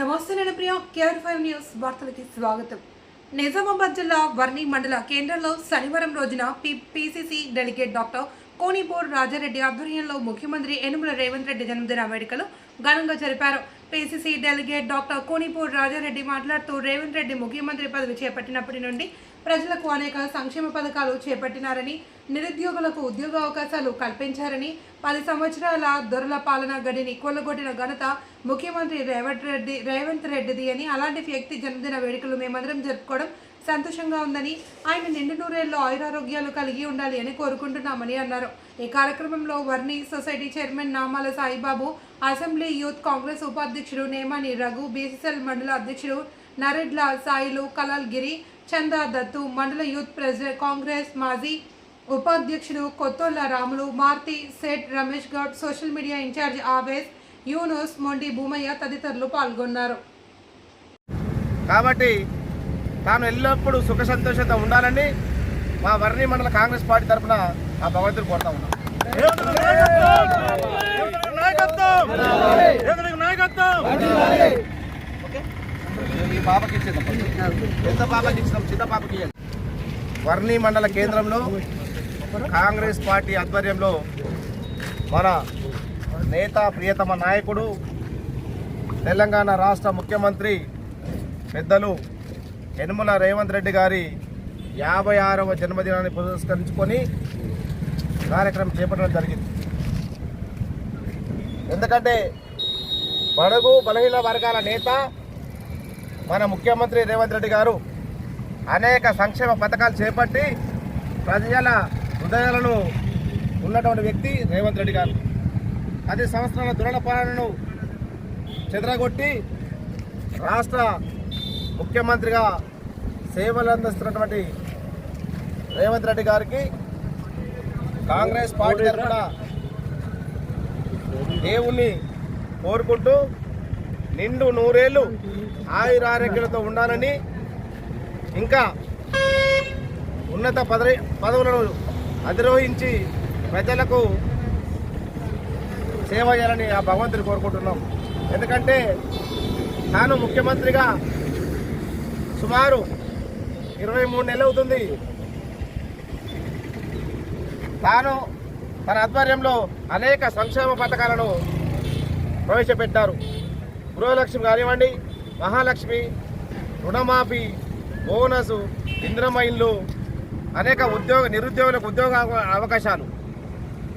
నమస్తే నేను Priya KR five news వార్తలకి స్వాగతం. నిజామాబాద్ జిల్లా వర్ణి మండల కేంద్రంలో శనివారం రోజున P PCC delegate doctor Konipur Raja Reddy ఆధ్వర్యంలో ముఖ్యమంత్రి యనుమల రేవంత్ రెడ్డి జన్మదిన వేడుకలు ఘనంగా జరిపారు. PCC delegate doctor Konipur Raja Reddy మాట్లాడుతూ రేవంత్ రెడ్డి ముఖ్యమంత్రి పదవి చేపట్టినప్పటి నుండి ప్రజలకు అనేక సంక్షేమ పథకాలు చేపట్టినారని నిరుద్యోగులకు ఉద్యోగ అవకాశాలు కల్పించారని పది సంవత్సరాల దొరల పాలన గడిని కొల్లగొట్టిన ఘనత ముఖ్యమంత్రి రేవంత్ రెడ్డి రేవంత్ రెడ్డిది అని అలాంటి వ్యక్తి జన్మదిన వేడుకలు మేమందరం జరుపుకోవడం సంతోషంగా ఉందని ఆయన నిండు నూరేళ్ళు ఆయురారోగ్యాలు కలిగి ఉండాలి అని కోరుకుంటున్నామని అన్నారు. ఈ కార్యక్రమంలో వర్ణి సొసైటీ చైర్మన్ నామాల సాయిబాబు అసెంబ్లీ యూత్ కాంగ్రెస్ ఉపాధ్యక్షుడు నేమాని రఘు బీసీసీఎల్ మండల అధ్యక్షుడు నరెడ్ల సాయిలు కలాల్ గిరి చందా దత్తు మండల యూత్ ప్రెసిడెంట్ కాంగ్రెస్ మాజీ ఉపాధ్యక్షుడు Kotholla Ramulu Marthi Seth Ramesh Goud social media incharge Awes Yunus Mondi Bhoomaiah తదితరులు పాల్గొన్నారు కాబట్టి తాను ఎల్లప్పుడూ సుఖ సంతోషంతో ఉండాలని మా వర్ణి మండల కాంగ్రెస్ పార్టీ తరఫున ఆ భగవంతుడు కోరుతా ఉన్నాం పాపకి ఇచ్చేద్దాం పెద్ద పాపకి ఇచ్చినాం? చిన్న పాపకి వర్ణి మండల కేంద్రంలో కాంగ్రెస్ పార్టీ ఆధ్వర్యంలో మన నేత ప్రియతమ నాయకుడు తెలంగాణ రాష్ట్ర ముఖ్యమంత్రి పెద్దలు యనుమల రేవంత్ రెడ్డి గారి యాభై ఆరవ జన్మదినాన్ని పురస్కరించుకొని కార్యక్రమం చేపట్టడం జరిగింది. ఎందుకంటే బడుగు బలహీన వర్గాల నేత మన ముఖ్యమంత్రి రేవంత్ రెడ్డి గారు అనేక సంక్షేమ పథకాలు చేపట్టి ప్రజల హృదయాలను ఉన్నటువంటి వ్యక్తి రేవంత్ రెడ్డి గారు. పది సంవత్సరాల దురణ పాలనను చెదరగొట్టి రాష్ట్ర ముఖ్యమంత్రిగా సేవలు అందిస్తున్నటువంటి రేవంత్ రెడ్డి గారికి కాంగ్రెస్ పార్టీ తరఫున దేవుణ్ణి కోరుకుంటూ నిండు నూరేళ్ళు ఆయురారోగ్యాలతో ఉండాలని ఇంకా ఉన్నత పదవి పదవులను అధిరోహించి ప్రజలకు సేవ చేయాలని ఆ భగవంతుని కోరుకుంటున్నాం. ఎందుకంటే తాను ముఖ్యమంత్రిగా సుమారు ఇరవై మూడు నెలలు అవుతుంది. తాను తన ఆధ్వర్యంలో అనేక సంక్షేమ పథకాలను ప్రవేశపెట్టారు. గృహలక్ష్మి కానివ్వండి మహాలక్ష్మి రుణమాఫీ బోనసు ఇంద్రమ ఇల్లు అనేక ఉద్యోగ నిరుద్యోగులకు ఉద్యోగ అవకాశాలు.